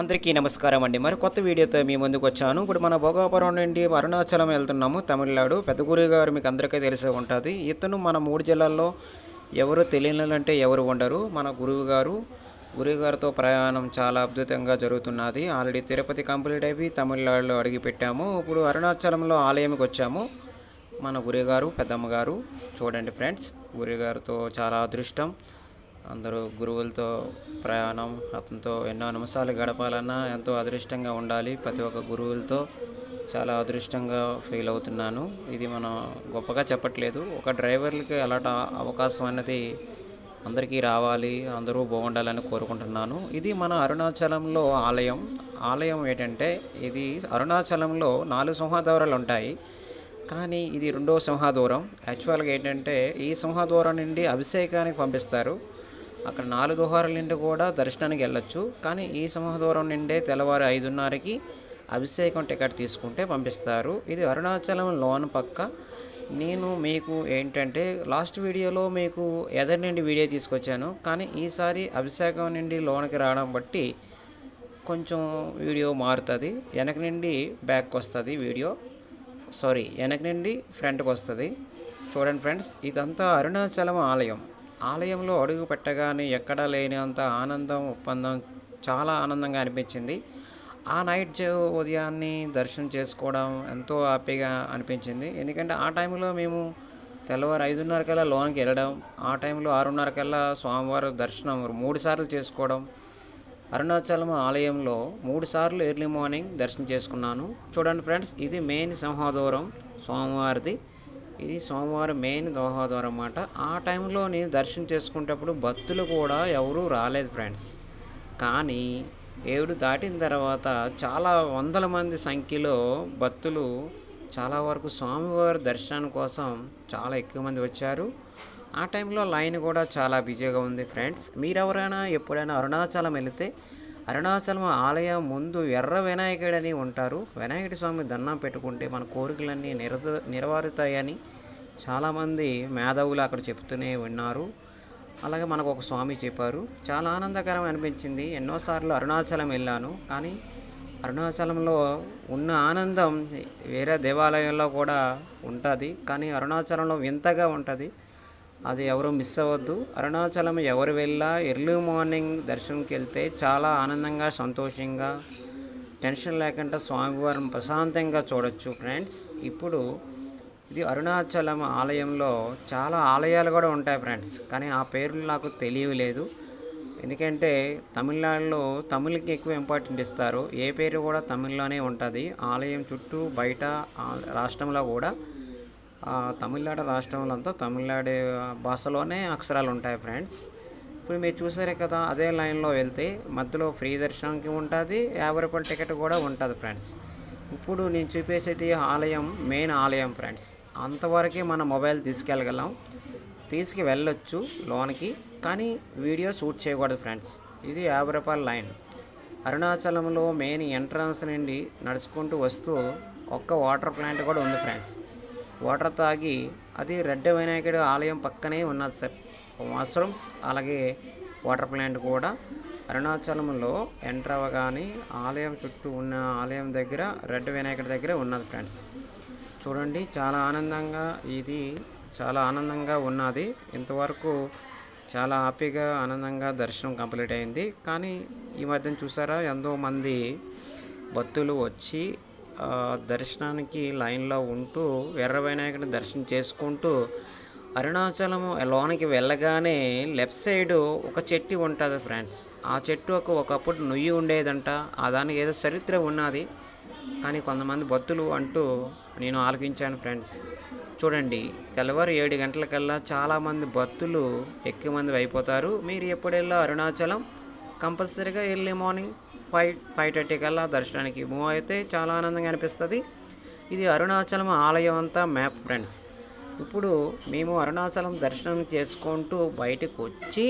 అందరికీ నమస్కారం అండి. మరి కొత్త వీడియోతో మీ ముందుకు వచ్చాను. ఇప్పుడు మన భోగాపురం నుండి అరుణాచలం వెళ్తున్నాము. తమిళనాడు పెద్ద గారు మీకు అందరికీ తెలిసే ఉంటుంది. ఇతను మన మూడు జిల్లాల్లో ఎవరు తెలియనంటే ఎవరు ఉండరు. మన గురువు గారు గురువు గారితో ప్రయాణం చాలా అద్భుతంగా జరుగుతున్నది. ఆల్రెడీ తిరుపతి కంప్లీట్ అయిపోయి తమిళనాడులో అడిగిపెట్టాము ఇప్పుడు అరుణాచలంలో ఆలయంకి వచ్చాము. మన గురుగారు పెద్దమ్మ గారు చూడండి ఫ్రెండ్స్ గురుగారితో చాలా అదృష్టం. అందరూ గురువులతో ప్రయాణం అతనితో ఎన్నో నిమిషాలు గడపాలన్నా ఎంతో అదృష్టంగా ఉండాలి. ప్రతి ఒక్క గురువులతో చాలా అదృష్టంగా ఫీల్ అవుతున్నాను. ఇది మనం గొప్పగా చెప్పట్లేదు. ఒక డ్రైవర్లకి అలాంటి అవకాశం అన్నది అందరికీ రావాలి అందరూ బాగుండాలని కోరుకుంటున్నాను. ఇది మన అరుణాచలంలో ఆలయం. ఆలయం ఏంటంటే ఇది అరుణాచలంలో నాలుగు సింహద్వారాలు ఉంటాయి. కానీ ఇది రెండో సింహదూరం. యాక్చువల్గా ఏంటంటే ఈ సింహద్వారం నుండి అభిషేకానికి పంపిస్తారు. అక్కడ నాలుగు హోరల నుండి కూడా దర్శనానికి వెళ్ళొచ్చు. కానీ ఈ సింహదూరం నుండే తెల్లవారు ఐదున్నరకి అభిషేకం టికెట్ తీసుకుంటే పంపిస్తారు. ఇది అరుణాచలం లోన్ పక్క. నేను మీకు ఏంటంటే లాస్ట్ వీడియోలో మీకు ఎదరి నుండి వీడియో తీసుకొచ్చాను. కానీ ఈసారి అభిషేకం నుండి లోనికి రావడం బట్టి కొంచెం వీడియో మారుతుంది. వెనక నుండి బ్యాక్ వస్తుంది వీడియో. సారీ వెనక నుండి ఫ్రంట్కి వస్తుంది చూడండి ఫ్రెండ్స్ ఇదంతా అరుణాచలం ఆలయం. ఆలయంలో అడుగు పెట్టగానే ఎక్కడా లేనంత ఆనందం ఒప్పందం చాలా ఆనందంగా అనిపించింది. ఆ నైట్ ఉదయాన్ని దర్శనం చేసుకోవడం ఎంతో హ్యాపీగా అనిపించింది. ఎందుకంటే ఆ టైంలో మేము తెల్లవారు ఐదున్నర కల్లా లోనికి వెళ్ళడం ఆ టైంలో ఆరున్నర కల్లా స్వామివారి దర్శనం మూడు సార్లు చేసుకోవడం. అరుణాచలం ఆలయంలో మూడు సార్లు ఎర్లీ మార్నింగ్ దర్శనం చేసుకున్నాను. చూడండి ఫ్రెండ్స్ ఇది మెయిన్ సింహాదూరం స్వామివారిది. ఇది సోమవారం మెయిన్ దోహాద్వారం అన్నమాట. ఆ టైంలో నేను దర్శనం చేసుకునేటప్పుడు భక్తులు కూడా ఎవరూ రాలేదు ఫ్రెండ్స్. కానీ ఏడు దాటిన తర్వాత చాలా వందల మంది సంఖ్యలో భక్తులు చాలా వరకు స్వామివారి దర్శనం కోసం చాలా ఎక్కువ మంది వచ్చారు. ఆ టైంలో లైన్ కూడా చాలా బిజీగా ఉంది ఫ్రెండ్స్. మీరెవరైనా ఎప్పుడైనా అరుణాచలం వెళితే అరుణాచలం ఆలయం ముందు ఎర్ర వినాయకుడని ఉంటారు. వినాయకుడి స్వామి దండం పెట్టుకుంటే మన కోరికలన్నీ నిరద నెరవేరుతాయని చాలామంది మేధావులు అక్కడ చెప్తూనే ఉన్నారు. అలాగే మనకు ఒక స్వామి చెప్పారు. చాలా ఆనందకరం అనిపించింది. ఎన్నోసార్లు అరుణాచలం వెళ్ళాను. కానీ అరుణాచలంలో ఉన్న ఆనందం వేరే దేవాలయంలో కూడా ఉంటుంది. కానీ అరుణాచలంలో వింతగా ఉంటుంది. అది ఎవరు మిస్ అవ్వద్దు. అరుణాచలం ఎవరు వెళ్ళా ఎర్లీ మార్నింగ్ దర్శనంకి వెళ్తే చాలా ఆనందంగా సంతోషంగా టెన్షన్ లేకుండా స్వామివారిని ప్రశాంతంగా చూడొచ్చు ఫ్రెండ్స్ ఇప్పుడు ఇది అరుణాచలం ఆలయంలో చాలా ఆలయాలు కూడా ఉంటాయి ఫ్రెండ్స్ కానీ ఆ పేర్లు నాకు తెలియలేదు ఎందుకంటే తమిళనాడులో తమిళ్కి ఎక్కువ ఇంపార్టెంట్ ఇస్తారు. ఏ పేరు కూడా తమిళ్ళోనే ఉంటుంది. ఆలయం చుట్టూ బయట రాష్ట్రంలో కూడా తమిళనాడు రాష్ట్రంలో అంతా తమిళనాడు భాషలోనే అక్షరాలు ఉంటాయి ఫ్రెండ్స్. ఇప్పుడు మీరు చూసారే కదా అదే లైన్లో వెళ్తే మధ్యలో ఫ్రీ దర్శనానికి ఉంటుంది యాభై రూపాయల టికెట్ కూడా ఉంటుంది ఫ్రెండ్స్. ఇప్పుడు నేను చూపేసేది ఆలయం మెయిన్ ఆలయం ఫ్రెండ్స్ అంతవరకే మన మొబైల్ తీసుకెళ్ళగలం. తీసుకు వెళ్ళొచ్చు లోనికి కానీ వీడియో షూట్ చేయకూడదు ఫ్రెండ్స్ ఇది యాభై రూపాయల లైన్ అరుణాచలంలో మెయిన్ ఎంట్రన్స్ నుండి నడుచుకుంటూ వస్తూ ఒక్క వాటర్ ప్లాంట్ కూడా ఉంది ఫ్రెండ్స్ వాటర్ తాగి అది రెడ్డ వినాయకుడి ఆలయం పక్కనే ఉన్నది సార్. మష్రూమ్స్ అలాగే వాటర్ ప్లాంట్ కూడా. అరుణాచలంలో ఎంటర్ అవ్వగానే ఆలయం చుట్టూ ఉన్న ఆలయం దగ్గర రెడ్ వినాయకుడి దగ్గర ఉన్నది ఫ్రెండ్స్. చూడండి చాలా ఆనందంగా ఇది చాలా ఆనందంగా ఉన్నది. ఇంతవరకు చాలా హ్యాపీగా ఆనందంగా దర్శనం కంప్లీట్ అయింది. కానీ ఈ మధ్యన చూసారా ఎంతో మంది భక్తులు వచ్చి దర్శనానికి లైన్లో ఉంటూ ఎర్ర వినాయకుడిని దర్శనం చేసుకుంటూ అరుణాచలం లోనికి వెళ్ళగానే లెఫ్ట్ సైడ్ ఒక చెట్టు ఉంటుంది ఫ్రెండ్స్ ఆ చెట్టు ఒక ఒకప్పుడు నుయ్యి ఉండేదంట. ఆ దానికి ఏదో చరిత్ర ఉన్నది. కానీ కొంతమంది భక్తులు అంటూ నేను ఆలకించాను ఫ్రెండ్స్ చూడండి తెల్లవారు ఏడు గంటలకల్లా చాలామంది భక్తులు ఎక్కువ మంది అయిపోతారు. మీరు ఎప్పుడెల్లా అరుణాచలం? కంపల్సరీగా early morning five five thirty కల్లా దర్శనానికి. మూవ్ అయితే చాలా ఆనందంగా అనిపిస్తుంది. ఇది అరుణాచలం ఆలయం అంతా మ్యాప్ ఫ్రెండ్స్ ఇప్పుడు మేము అరుణాచలం దర్శనం చేసుకుంటూ బయటకు వచ్చి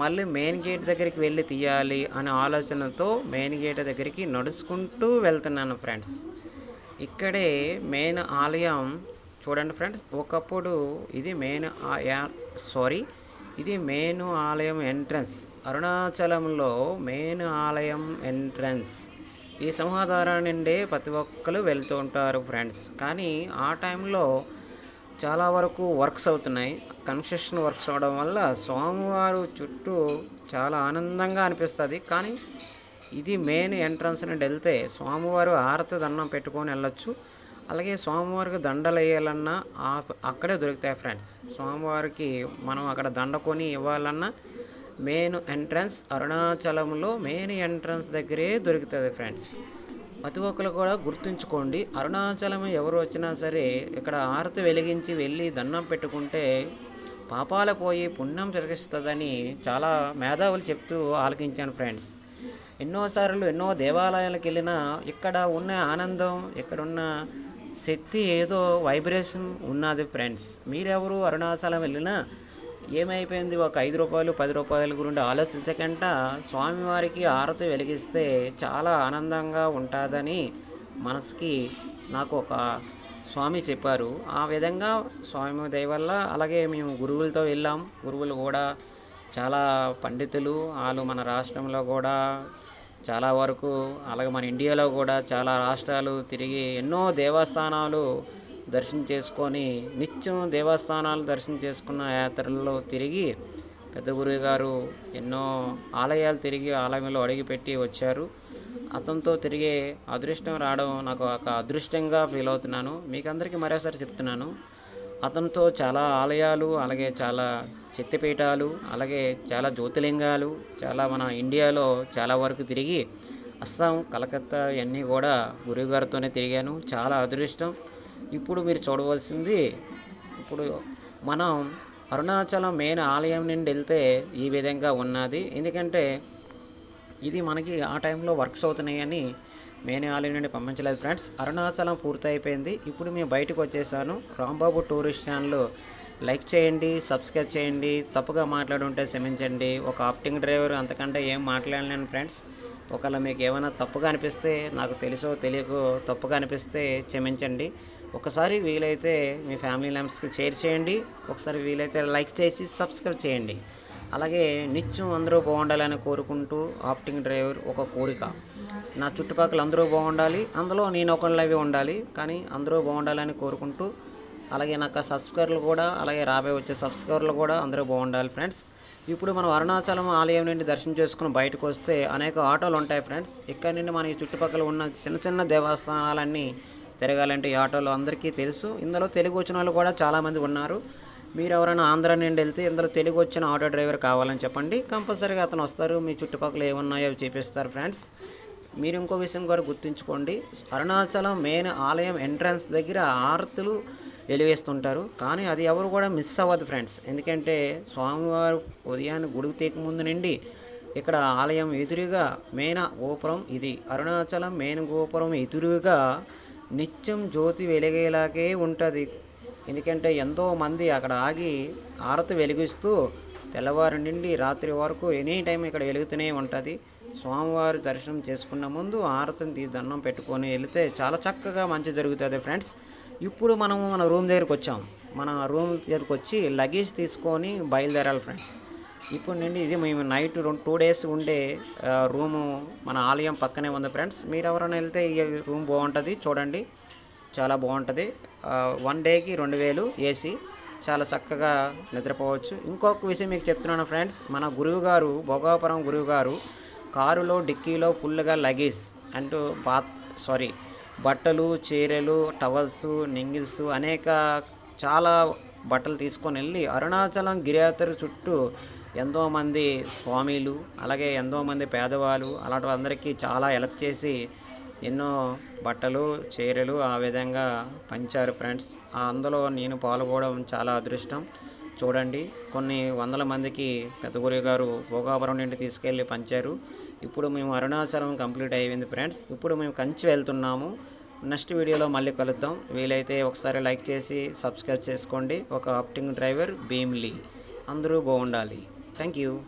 మళ్ళీ మెయిన్ గేట్ దగ్గరికి వెళ్ళి తీయాలి అనే ఆలోచనతో మెయిన్ గేట్ దగ్గరికి నడుచుకుంటూ వెళ్తున్నాను ఫ్రెండ్స్. ఇక్కడే మెయిన్ ఆలయం చూడండి ఫ్రెండ్స్ ఒకప్పుడు ఇది మెయిన్ సారీ ఇది మెయిన్ ఆలయం ఎంట్రన్స్. అరుణాచలంలో మెయిన్ ఆలయం ఎంట్రన్స్. ఈ సింహాధార నుండి ప్రతి ఒక్కరు వెళ్తూ ఉంటారు ఫ్రెండ్స్. కానీ ఆ టైంలో చాలా వరకు వర్క్స్ అవుతున్నాయి. కన్స్ట్రక్షన్ వర్క్స్ అవడం వల్ల స్వామివారు చుట్టూ చాలా ఆనందంగా అనిపిస్తుంది. కానీ ఇది మెయిన్ ఎంట్రన్స్ నుండి వెళ్తే స్వామివారు ఆరత దండం పెట్టుకొని వెళ్ళొచ్చు. అలాగే స్వామివారికి దండలు వేయాలన్నా అక్కడే దొరుకుతాయి ఫ్రెండ్స్. స్వామివారికి మనం అక్కడ దండ కొని ఇవ్వాలన్నా మెయిన్ ఎంట్రన్స్ అరుణాచలంలో మెయిన్ ఎంట్రన్స్ దగ్గరే దొరుకుతుంది ఫ్రెండ్స్. ప్రతి ఒక్కరు కూడా గుర్తుంచుకోండి. అరుణాచలం ఎవరు వచ్చినా సరే ఇక్కడ ఆరతి వెలిగించి వెళ్ళి దండం పెట్టుకుంటే పాపాలు పోయి పుణ్యం జరిగిస్తుందని చాలా మేధావులు చెప్తూ ఆలకించాను ఫ్రెండ్స్. ఎన్నోసార్లు ఎన్నో దేవాలయాలకు వెళ్ళినా ఇక్కడ ఉన్న ఆనందం ఇక్కడ ఉన్న శక్తి ఏదో వైబ్రేషన్ ఉన్నది ఫ్రెండ్స్. మీరెవరు అరుణాచలం వెళ్ళినా ఏమైపోయింది? ఒక ఐదు రూపాయలు పది రూపాయల గురించి ఆలోచించకుండా స్వామివారికి ఆరతి వెలిగిస్తే చాలా ఆనందంగా ఉంటుందని మనసుకి నాకు ఒక స్వామి చెప్పారు. ఆ విధంగా స్వామి దయ వల్ల అలాగే మేము గురువులతో వెళ్ళాం. గురువులు కూడా చాలా పండితులు. వాళ్ళు మన రాష్ట్రంలో కూడా చాలా వరకు అలాగే మన ఇండియాలో కూడా చాలా రాష్ట్రాలు తిరిగి ఎన్నో దేవస్థానాలు దర్శనం చేసుకొని నిత్యం దేవస్థానాలు దర్శనం చేసుకున్న యాత్రల్లో తిరిగి పెద్ద గురువు గారు ఎన్నో ఆలయాలు తిరిగి ఆలయంలో అడిగిపెట్టి వచ్చారు. అతనితో తిరిగే అదృష్టం రావడం నాకు ఒక అదృష్టంగా ఫీల్ అవుతున్నాను. మీకు అందరికీ మరోసారి చెప్తున్నాను. అతనితో చాలా ఆలయాలు అలాగే చాలా చిత్తపీఠాలు అలాగే చాలా జ్యోతిలింగాలు చాలా మన ఇండియాలో చాలా వరకు తిరిగి అస్సాం కలకత్తా ఇవన్నీ కూడా గురువుగారితోనే తిరిగాను. చాలా అదృష్టం. ఇప్పుడు మీరు చూడవలసింది ఇప్పుడు మనం అరుణాచలం మెయిన్ ఆలయం నుండి వెళ్తే ఈ విధంగా ఉన్నది. ఎందుకంటే ఇది మనకి ఆ టైంలో వర్క్స్ అవుతున్నాయని మెయిన్ ఆలయం నుండి పంపించలేదు ఫ్రెండ్స్. అరుణాచలం పూర్తయిపోయింది. ఇప్పుడు మేము బయటకు వచ్చేసాను. రాంబాబు టూరిస్ట్ ఛానల్ లైక్ చేయండి సబ్స్క్రైబ్ చేయండి తప్పుగా మాట్లాడుంటే క్షమించండి. ఒక ఆప్టింగ్ డ్రైవర్ అంతకంటే ఏం మాట్లాడలేను ఫ్రెండ్స్. ఒకవేళ మీకు ఏమైనా తప్పుగా అనిపిస్తే నాకు తెలుసో తెలియకో తప్పుగా అనిపిస్తే క్షమించండి. ఒకసారి వీలైతే మీ ఫ్యామిలీ మెంబర్స్కి షేర్ చేయండి. ఒకసారి వీలైతే లైక్ చేసి సబ్స్క్రైబ్ చేయండి. అలాగే నిత్యం అందరూ బాగుండాలని కోరుకుంటూ ఆప్టింగ్ డ్రైవర్ ఒక కోరిక. నా చుట్టుపక్కల అందరూ బాగుండాలి. అందులో నేను ఒకళ్ళవి ఉండాలి. కానీ అందరూ బాగుండాలని కోరుకుంటూ అలాగే నాకు సబ్స్క్రైబర్లు కూడా అలాగే రాబోయే వచ్చే సబ్స్క్రైబర్లు కూడా అందరూ బాగుండాలి ఫ్రెండ్స్. ఇప్పుడు మనం అరుణాచలం ఆలయం నుండి దర్శనం చేసుకుని బయటకు వస్తే అనేక ఆటోలు ఉంటాయి ఫ్రెండ్స్. ఇక్కడ నుండి మన ఈ చుట్టుపక్కల ఉన్న చిన్న చిన్న దేవస్థానాలన్నీ తిరగాలంటే ఈ ఆటోలు అందరికీ తెలుసు. ఇందులో తెలుగు వచ్చిన వాళ్ళు కూడా చాలామంది ఉన్నారు. మీరు ఎవరైనా ఆంధ్ర నుండి వెళ్తే ఇందులో తెలుగు వచ్చిన ఆటో డ్రైవర్ కావాలని చెప్పండి. కంపల్సరీగా అతను వస్తారు. మీ చుట్టుపక్కల ఏమున్నాయో అవి చూపిస్తారు ఫ్రెండ్స్. మీరు ఇంకో విషయం కూడా గుర్తుంచుకోండి. అరుణాచలం మెయిన్ ఆలయం ఎంట్రన్స్ దగ్గర ఆరతులు వెలివేస్తుంటారు. కానీ అది ఎవరు కూడా మిస్ అవ్వదు ఫ్రెండ్స్. ఎందుకంటే స్వామివారు ఉదయాన్నే గుడికి తీక ముందు నుండి ఇక్కడ ఆలయం ఎదురుగా మెయిన్ గోపురం ఇది. అరుణాచలం మెయిన్ గోపురం ఎదురుగా నిత్యం జ్యోతి వెలిగేలాగే ఉంటుంది. ఎందుకంటే ఎంతో మంది అక్కడ ఆగి ఆరతి వెలిగిస్తూ తెల్లవారి నుండి రాత్రి వరకు ఎనీ టైం ఇక్కడ వెలుగుతూనే ఉంటుంది. స్వామివారి దర్శనం చేసుకున్న ముందు ఆరతిని దండం పెట్టుకొని వెళితే చాలా చక్కగా మంచి జరుగుతుంది ఫ్రెండ్స్. ఇప్పుడు మనము మన రూమ్ దగ్గరికి వచ్చాం. మన రూమ్ దగ్గరికి వచ్చి లగేజ్ తీసుకొని బయలుదేరాలి ఫ్రెండ్స్. ఇప్పుడు నుండి ఇది మేము నైట్ రెండు టూ డేస్ ఉండే రూము మన ఆలయం పక్కనే ఉంది ఫ్రెండ్స్. మీరు ఎవరైనా వెళ్తే ఈ రూమ్ బాగుంటుంది చూడండి. చాలా బాగుంటుంది. వన్ డేకి రెండు వేలు ఏసీ. చాలా చక్కగా నిద్రపోవచ్చు. ఇంకొక విషయం మీకు చెప్తున్నాను ఫ్రెండ్స్. మన గురువు గారు భోగాపురం గురువు గారు కారులో డిక్కీలో ఫుల్గా లగేజ్ అంటూ బాత్ సారీ బట్టలు చీరలు టవల్స్ నింగిల్స్ అనేక చాలా బట్టలు తీసుకొని వెళ్ళి అరుణాచలం గిరియాత్ర చుట్టూ ఎంతోమంది స్వామీలు అలాగే ఎంతోమంది పేదవాళ్ళు అలాంటి అందరికీ చాలా హెల్ప్ చేసి ఎన్నో బట్టలు చీరలు ఆ విధంగా పంచారు ఫ్రెండ్స్. అందులో నేను పాల్గొనడం చాలా అదృష్టం. చూడండి కొన్ని వందల మందికి పెద్ద గారు భోగాపురం నుండి తీసుకెళ్ళి పంచారు. ఇప్పుడు మేము అరుణాచలం కంప్లీట్ అయ్యింది ఫ్రెండ్స్. ఇప్పుడు మేము కంచి వెళ్తున్నాము. నెక్స్ట్ వీడియోలో మళ్ళీ కలుద్దాం. వీలైతే ఒకసారి లైక్ చేసి సబ్స్క్రైబ్ చేసుకోండి. ఒక ఆప్టింగ్ డ్రైవర్ భీమ్లీ. అందరూ బాగుండాలి. Thank you.